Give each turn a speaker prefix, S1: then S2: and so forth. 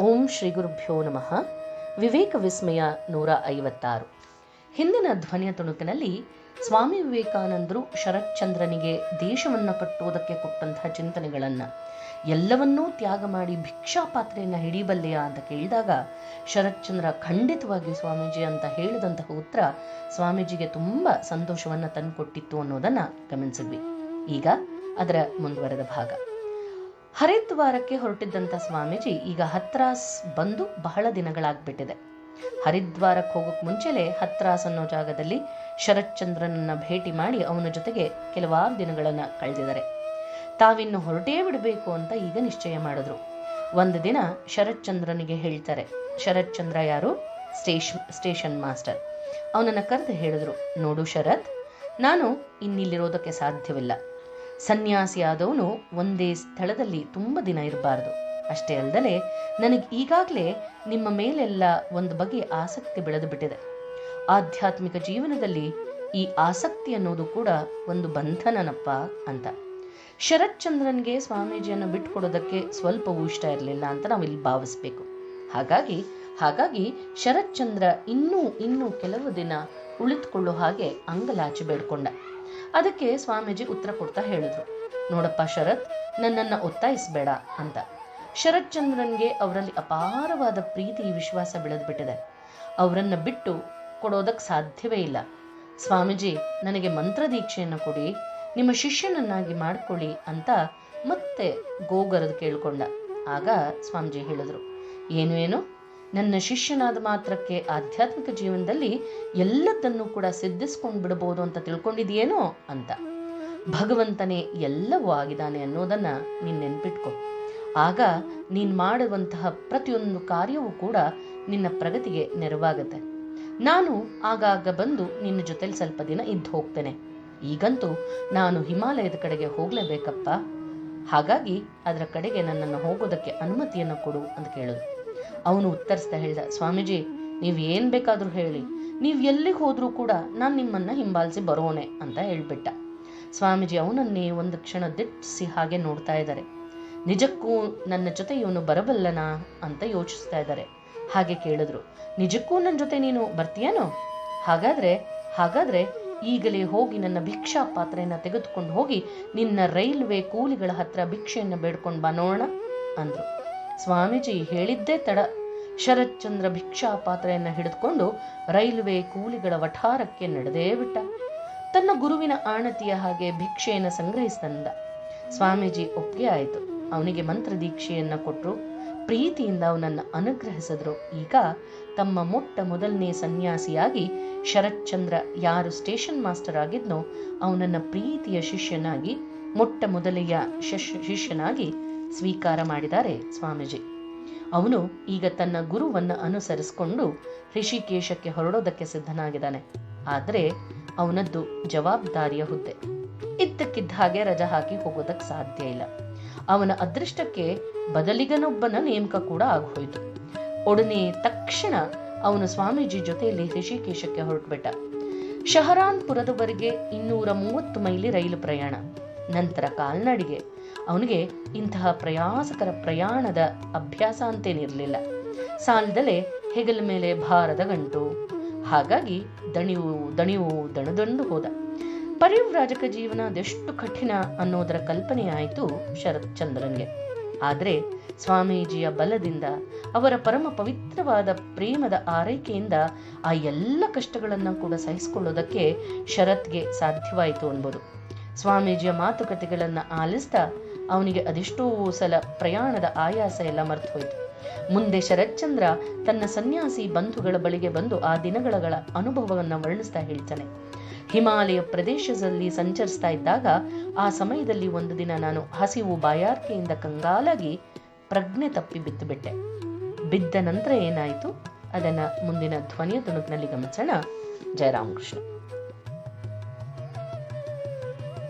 S1: ಓಂ ಶ್ರೀ ಗುರುಭ್ಯೋ ನಮಃ. ವಿವೇಕ ವಿಸ್ಮಯ ನೂರ ಐವತ್ತಾರು. ಹಿಂದಿನ ಧ್ವನಿಯ ತುಣುಕಿನಲ್ಲಿ ಸ್ವಾಮಿ ವಿವೇಕಾನಂದರು ಶರತ್ಚಂದ್ರನಿಗೆ ದೇಶವನ್ನು ಕಟ್ಟುವುದಕ್ಕೆ ಕೊಟ್ಟಂತಹ ಚಿಂತನೆಗಳನ್ನ ಎಲ್ಲವನ್ನೂ ತ್ಯಾಗ ಮಾಡಿ ಭಿಕ್ಷಾ ಪಾತ್ರೆಯನ್ನು ಹಿಡಿಬಲ್ಲೆಯಾ ಅಂತ ಕೇಳಿದಾಗ ಶರತ್ಚಂದ್ರ ಖಂಡಿತವಾಗಿ ಸ್ವಾಮೀಜಿ ಅಂತ ಹೇಳಿದಂತಹ ಉತ್ತರ ಸ್ವಾಮೀಜಿಗೆ ತುಂಬಾ ಸಂತೋಷವನ್ನ ತಂದುಕೊಟ್ಟಿತ್ತು ಅನ್ನೋದನ್ನ ಗಮನಿಸಿದ್ವಿ. ಈಗ ಅದರ ಮುಂದುವರೆದ ಭಾಗ. ಹರಿದ್ವಾರಕ್ಕೆ ಹೊರಟಿದ್ದಂಥ ಸ್ವಾಮೀಜಿ ಈಗ ಹತ್ರಾಸ್ ಬಂದು ಬಹಳ ದಿನಗಳಾಗ್ಬಿಟ್ಟಿದೆ. ಹರಿದ್ವಾರಕ್ಕೆ ಹೋಗೋಕ್ ಮುಂಚೆಲೆ ಹತ್ರಾಸ್ ಅನ್ನೋ ಜಾಗದಲ್ಲಿ ಶರತ್ಚಂದ್ರನನ್ನ ಭೇಟಿ ಮಾಡಿ ಅವನ ಜೊತೆಗೆ ಕೆಲವಾರು ದಿನಗಳನ್ನ ಕಳೆದಿದ್ದಾರೆ. ತಾವಿನ್ನು ಹೊರಟೇ ಬಿಡಬೇಕು ಅಂತ ಈಗ ನಿಶ್ಚಯ ಮಾಡಿದ್ರು. ಒಂದು ದಿನ ಶರತ್ಚಂದ್ರನಿಗೆ ಹೇಳ್ತಾರೆ, ಶರತ್ಚಂದ್ರ ಯಾರು? ಸ್ಟೇಷ್, ಸ್ಟೇಷನ್ ಮಾಸ್ಟರ್. ಅವನನ್ನ ಕರೆದು ಹೇಳಿದ್ರು, ನೋಡು ಶರತ್, ನಾನು ಇನ್ನಿಲ್ಲಿರೋದಕ್ಕೆ ಸಾಧ್ಯವಿಲ್ಲ. ಸನ್ಯಾಸಿಯಾದವನು ಒಂದೇ ಸ್ಥಳದಲ್ಲಿ ತುಂಬ ದಿನ ಇರಬಾರ್ದು. ಅಷ್ಟೇ ಅಲ್ಲದೆ ನನಗೆ ಈಗಾಗಲೇ ನಿಮ್ಮ ಮೇಲೆಲ್ಲ ಒಂದು ಬಗೆಯ ಆಸಕ್ತಿ ಬೆಳೆದು ಬಿಟ್ಟಿದೆ. ಆಧ್ಯಾತ್ಮಿಕ ಜೀವನದಲ್ಲಿ ಈ ಆಸಕ್ತಿ ಅನ್ನೋದು ಕೂಡ ಒಂದು ಬಂಧನನಪ್ಪ ಅಂತ. ಶರತ್ಚಂದ್ರನ್ಗೆ ಸ್ವಾಮೀಜಿಯನ್ನು ಬಿಟ್ಕೊಡೋದಕ್ಕೆ ಸ್ವಲ್ಪವೂ ಇಷ್ಟ ಇರಲಿಲ್ಲ ಅಂತ ನಾವು ಇಲ್ಲಿ ಭಾವಿಸ್ಬೇಕು. ಹಾಗಾಗಿ ಹಾಗಾಗಿ ಶರತ್ಚಂದ್ರ ಇನ್ನೂ ಇನ್ನೂ ಕೆಲವು ದಿನ ಉಳಿದುಕೊಳ್ಳೋ ಹಾಗೆ ಅಂಗಲಾಚಿ ಬೇಡ್ಕೊಂಡ. ಅದಕ್ಕೆ ಸ್ವಾಮೀಜಿ ಉತ್ತರ ಕೊಡ್ತಾ ಹೇಳಿದ್ರು. ನೋಡಪ್ಪ ಶರತ್, ನನ್ನನ್ನ ಒತ್ತಾಯಿಸಬೇಡ ಅಂತ. ಶರತ್ ಚಂದ್ರನ್ಗೆ ಅವರಲ್ಲಿ ಅಪಾರವಾದ ಪ್ರೀತಿ ವಿಶ್ವಾಸ ಬೆಳೆದ್ಬಿಟ್ಟಿದೆ. ಅವರನ್ನ ಬಿಟ್ಟು ಕೊಡೋದಕ್ಕೆ ಸಾಧ್ಯವೇ ಇಲ್ಲ. ಸ್ವಾಮೀಜಿ, ನನಗೆ ಮಂತ್ರ ದೀಕ್ಷೆಯನ್ನು ಕೊಡಿ, ನಿಮ್ಮ ಶಿಷ್ಯನನ್ನಾಗಿ ಮಾಡ್ಕೊಳ್ಳಿ ಅಂತ ಮತ್ತೆ ಗೋಗರದು ಕೇಳ್ಕೊಂಡ. ಆಗ ಸ್ವಾಮೀಜಿ ಹೇಳಿದ್ರು. ಏನು ಏನು? ನನ್ನ ಶಿಷ್ಯನಾದ ಮಾತ್ರಕ್ಕೆ ಆಧ್ಯಾತ್ಮಿಕ ಜೀವನದಲ್ಲಿ ಎಲ್ಲದನ್ನು ಕೂಡ ಸಿದ್ಧಿಸ್ಕೊಂಡು ಬಿಡಬಹುದು ಅಂತ ತಿಳ್ಕೊಂಡಿದೆಯೇನೋ ಅಂತ. ಭಗವಂತನೇ ಎಲ್ಲವೂ ಆಗಿದ್ದಾನೆ ಅನ್ನೋದನ್ನ ನೀನ್ ನೆನ್ಪಿಟ್ಕೊ. ಆಗ ನೀನ್ ಮಾಡುವಂತಹ ಪ್ರತಿಯೊಂದು ಕಾರ್ಯವೂ ಕೂಡ ನಿನ್ನ ಪ್ರಗತಿಗೆ ನೆರವಾಗುತ್ತೆ. ನಾನು ಆಗಾಗ ಬಂದು ನಿನ್ನ ಜೊತೆಲಿ ಸ್ವಲ್ಪ ದಿನ ಇದ್ದು ಹೋಗ್ತೇನೆ. ಈಗಂತೂ ನಾನು ಹಿಮಾಲಯದ ಕಡೆಗೆ ಹೋಗ್ಲೇಬೇಕಪ್ಪ. ಹಾಗಾಗಿ ಅದರ ಕಡೆಗೆ ನನ್ನನ್ನು ಹೋಗೋದಕ್ಕೆ ಅನುಮತಿಯನ್ನು ಕೊಡು ಅಂತ ಕೇಳಿದ್ರು ಅವನು ಉತ್ತರಿಸ್ತಾ ಹೇಳ್ದ, ಸ್ವಾಮೀಜಿ, ನೀವ್ ಏನ್ ಬೇಕಾದ್ರೂ ಹೇಳಿ. ನೀವ್ ಎಲ್ಲಿಗೆ ಹೋದ್ರೂ ಕೂಡ ನಾನ್ ನಿಮ್ಮನ್ನ ಹಿಂಬಾಲಿಸಿ ಬರೋಣೆ, ಅಂತ ಹೇಳ್ಬಿಟ್ಟ. ಸ್ವಾಮೀಜಿ ಅವನನ್ನೇ ಒಂದು ಕ್ಷಣ ದಿಟ್ಟಿಸಿ ಹಾಗೆ ನೋಡ್ತಾ ಇದ್ದಾರೆ. ನಿಜಕ್ಕೂ ನನ್ನ ಜೊತೆ ಇವನು ಬರಬಲ್ಲನಾ? ಅಂತ ಯೋಚಿಸ್ತಾ ಇದ್ದಾರೆ. ಹಾಗೆ ಕೇಳಿದ್ರು. ನಿಜಕ್ಕೂ ನನ್ನ ಜೊತೆ ನೀನು ಬರ್ತೀಯನೋ? ಹಾಗಾದ್ರೆ ಹಾಗಾದ್ರೆ ಈಗಲೇ ಹೋಗಿ ನನ್ನ ಭಿಕ್ಷಾ ಪಾತ್ರೆಯನ್ನ ತೆಗೆದುಕೊಂಡು ಹೋಗಿ ನಿನ್ನ ರೈಲ್ವೆ ಕೂಲಿಗಳ ಹತ್ರ ಭಿಕ್ಷೆಯನ್ನು ಬೇಡ್ಕೊಂಡು ಬಾ ನೋಡೋಣ, ಅಂದ್ರು. ಸ್ವಾಮೀಜಿ ಹೇಳಿದ್ದೇ ತಡ. ಶರತ್ಚಂದ್ರ ಭಿಕ್ಷಾ ಪಾತ್ರೆಯನ್ನು ಹಿಡಿದುಕೊಂಡು ರೈಲ್ವೆ ಕೂಲಿಗಳ ವಠಾರಕ್ಕೆ ನಡೆದೇ ಬಿಟ್ಟ. ತನ್ನ ಗುರುವಿನ ಆಣತಿಯ ಹಾಗೆ ಭಿಕ್ಷೆಯನ್ನು ಸಂಗ್ರಹಿಸಿದಂದ ಸ್ವಾಮೀಜಿ ಒಪ್ಪಿಗೆ ಆಯಿತು. ಅವನಿಗೆ ಮಂತ್ರ ದೀಕ್ಷೆಯನ್ನು ಕೊಟ್ಟರು ಪ್ರೀತಿಯಿಂದ ಅವನನ್ನು ಅನುಗ್ರಹಿಸಿದ್ರು. ಈಗ ತಮ್ಮ ಮೊಟ್ಟ ಮೊದಲನೇ ಸನ್ಯಾಸಿಯಾಗಿ ಶರತ್ಚಂದ್ರ ಯಾರು ಸ್ಟೇಷನ್ ಮಾಸ್ಟರ್ ಆಗಿದ್ನೋ ಅವನನ್ನು ಪ್ರೀತಿಯ ಶಿಷ್ಯನಾಗಿ, ಮೊಟ್ಟ ಮೊದಲೆಯ ಶಿಷ್ಯನಾಗಿ ಸ್ವೀಕಾರ ಮಾಡಿದ್ದಾರೆ ಸ್ವಾಮೀಜಿ. ಅವನು ಈಗ ತನ್ನ ಗುರುವನ್ನ ಅನುಸರಿಸಿಕೊಂಡು ಋಷಿಕೇಶಕ್ಕೆ ಹೊರಡೋದಕ್ಕೆ ಸಿದ್ಧನಾಗಿದ್ದಾನೆ. ಆದ್ರೆ ಅವನದ್ದು ಜವಾಬ್ದಾರಿಯ ಹುದ್ದೆ. ಇದ್ದಕ್ಕಿದ್ದ ಹಾಗೆ ರಜಾ ಹಾಕಿ ಹೋಗೋದಕ್ಕೆ ಸಾಧ್ಯ ಇಲ್ಲ. ಅವನ ಅದೃಷ್ಟಕ್ಕೆ ಬದಲಿಗನೊಬ್ಬನ ನೇಮಕ ಕೂಡ ಆಗೋಯ್ತು. ಒಡನೆ ತಕ್ಷಣ ಅವನು ಸ್ವಾಮೀಜಿ ಜೊತೆಯಲ್ಲಿ ಋಷಿಕೇಶಕ್ಕೆ ಹೊರಟ್ಬಿಟ್ಟ. ಶಹರಾನ್ಪುರದವರೆಗೆ ಇನ್ನೂರ ಮೂವತ್ತು ಮೈಲಿ ರೈಲು ಪ್ರಯಾಣ. ನಂತರ ಕಾಲ್ನಡಿಗೆ. ಅವನಿಗೆ ಇಂತಹ ಪ್ರಯಾಸಕರ ಪ್ರಯಾಣದ ಅಭ್ಯಾಸ ಅಂತೇನಿರಲಿಲ್ಲ. ಸಾಲದಲ್ಲೇ ಹೆಗಲ ಮೇಲೆ ಭಾರದ ಗಂಟು. ಹಾಗಾಗಿ ದಣಿವು ದಣಿವು ದಣದಂಡು ಹೋದ. ಪರಿವ್ರಾಜಕ ಜೀವನ ಅದೆಷ್ಟು ಕಠಿಣ ಅನ್ನೋದರ ಕಲ್ಪನೆ ಆಯಿತು ಶರತ್ಚಂದ್ರನ್ಗೆ. ಆದರೆ ಸ್ವಾಮೀಜಿಯ ಬಲದಿಂದ, ಅವರ ಪರಮ ಪವಿತ್ರವಾದ ಪ್ರೇಮದ ಆರೈಕೆಯಿಂದ ಆ ಎಲ್ಲ ಕಷ್ಟಗಳನ್ನು ಕೂಡ ಸಹಿಸಿಕೊಳ್ಳೋದಕ್ಕೆ ಶರತ್ಗೆ ಸಾಧ್ಯವಾಯಿತು ಅನ್ಬೋದು. ಸ್ವಾಮೀಜಿಯ ಮಾತುಕತೆಗಳನ್ನು ಆಲಿಸ್ತಾ ಅವನಿಗೆ ಅದೆಷ್ಟೋ ಸಲ ಪ್ರಯಾಣದ ಆಯಾಸ ಎಲ್ಲ ಮರ್ತು ಹೋಯಿತು ಮುಂದೆ ಶರತ್ಚಂದ್ರ ತನ್ನ ಸನ್ಯಾಸಿ ಬಂಧುಗಳ ಬಳಿಗೆ ಬಂದು ಆ ದಿನಗಳ ಅನುಭವವನ್ನ ವರ್ಣಿಸ್ತಾ ಹೇಳ್ತಾನೆ. ಹಿಮಾಲಯ ಪ್ರದೇಶದಲ್ಲಿ ಸಂಚರಿಸ್ತಾ ಇದ್ದಾಗ ಆ ಸಮಯದಲ್ಲಿ ಒಂದು ದಿನ ನಾನು ಹಸಿವು ಬಾಯಾರ್ಕೆಯಿಂದ ಕಂಗಾಲಾಗಿ ಪ್ರಜ್ಞೆ ತಪ್ಪಿ ಬಿತ್ತು ಬಿಟ್ಟೆ ಬಿದ್ದ ನಂತರ ಏನಾಯಿತು? ಅದನ್ನು ಮುಂದಿನ ಧ್ವನಿಯ ತುಣುಕಿನಲ್ಲಿ ಗಮನಿಸೋಣ. ಜಯರಾಮಕೃಷ್ಣ.